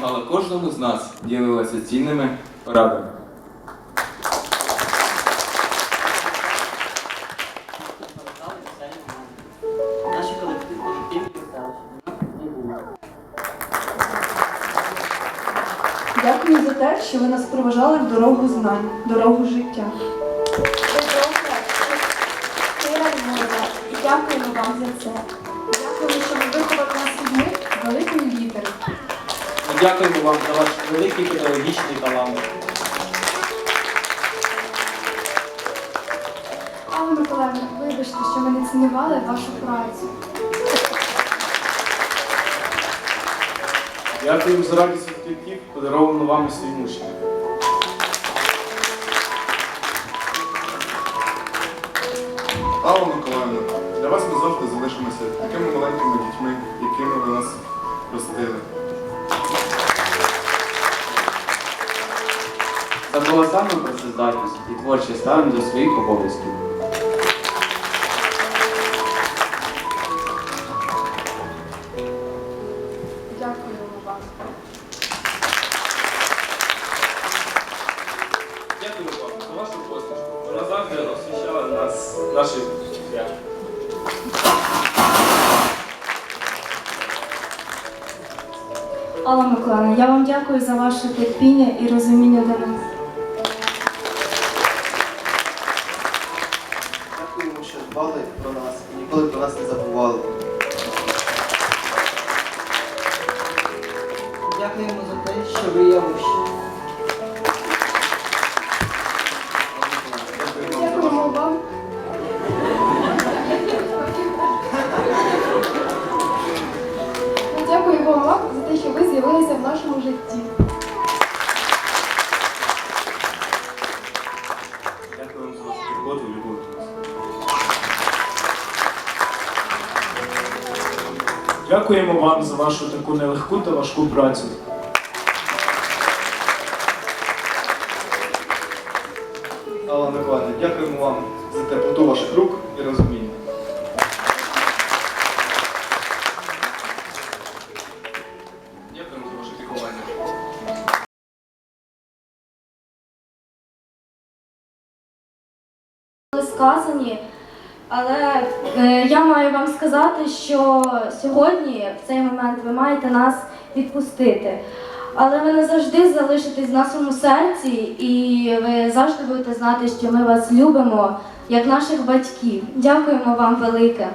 допомагала кожному з нас, ділилася цінними порадами. Дякую за те, що ви нас проважали в дорогу знань, дорогу життя. І дякуємо вам за це. Дякую, що ви виховали нас людьми великої літери. Дякуємо вам за ваш великий педагогічний талант. Алла Миколаївна, вибачте, що ми не цінували вашу працю. Дякуємо за радість відкриттів, подаровану вами своїм учням. Алла Миколаївна, для вас ми завжди залишимося такими маленькими дітьми, якими ви нас ростили. За колосальну працездатність і творче ставлення до своїх обов'язків. Дякуємо вам. Дякую вам за вашу посмішку. Вона завжди освіщала нас, наші життя. Алла Миколаївна, я вам дякую за ваше терпіння і розуміння до нас. Про нас і ніколи про нас не забували. Дякуємо за те, що ви є мужчина. Дякуємо вам. Дякуємо вам за те, що ви з'явилися в нашому житті. Дякуємо вам за вашу таку нелегку та важку працю. Алла Миколаївна, дякуємо вам за теплоту ваших рук і розуміння. Дякуємо за ваше піклування. були сказані, але е, я маю вам сказати, що сьогодні, в цей момент, ви маєте нас відпустити. Але ви не завжди залишитесь в нашому серці, і ви завжди будете знати, що ми вас любимо як наших батьків. Дякуємо вам велике.